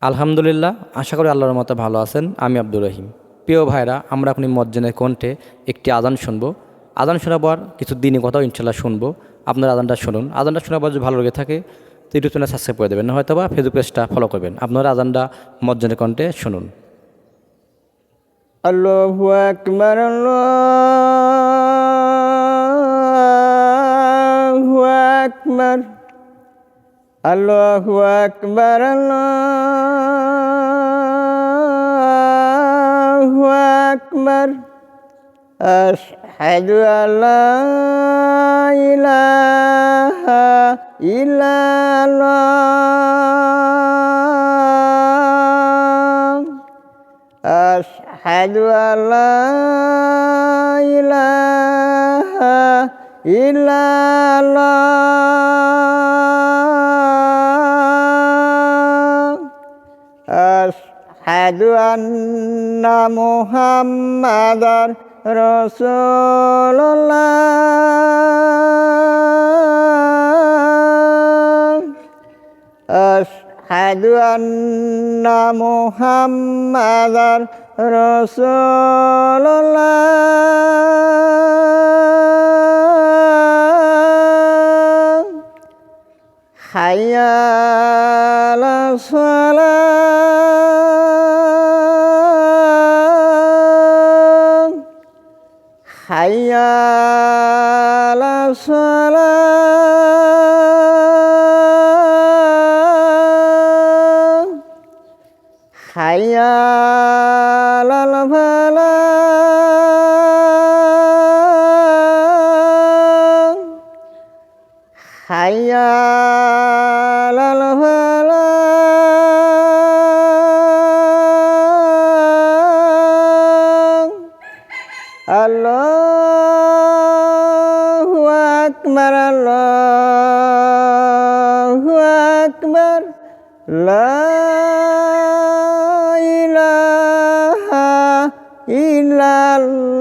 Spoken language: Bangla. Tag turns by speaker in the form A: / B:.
A: আলহামদুলিল্লাহ, আশা করি আল্লাহর মতো ভালো আছেন। আমি আব্দুর রহিম। প্রিয় ভাইরা আমরা আপনি মজ্জেনের কণ্ঠে একটি আদান শুনব। আদান শোনার পর কিছু দিনই কথাও ইনশাল্লাহ শুনব। আপনার আদানটা শুনুন। আদানটা শোনার পর যদি ভালো লেগে থাকে, তো ইউটিউব চ্যানেল সাবস্ক্রাইব করে দেবেন। হয়তো বা ফেসবুক পেজটা ফলো করবেন। আপনারা আদানটা মজ্জেনের কণ্ঠে শুনুন।
B: আল্লাহু আকবার আল্লাহু আকবার। আল্লাহু আকবার আল্লাহু আকবার আশহাদু আল্লা ইলাহা ইল্লাল্লাহ أشهد أن لا إله إلا الله আশহাদু আন্না মুহাম্মাদার রাসূলুল্লাহ। আশহাদু আন্না মুহাম্মাদার রাসূলুল্লাহ। হাইয়া আলা حي على الصلاة حي على الفلاح حي আল্লাহ আকবর আল্লাহ আকবর ইলাহা ইল্লাল্লাহ।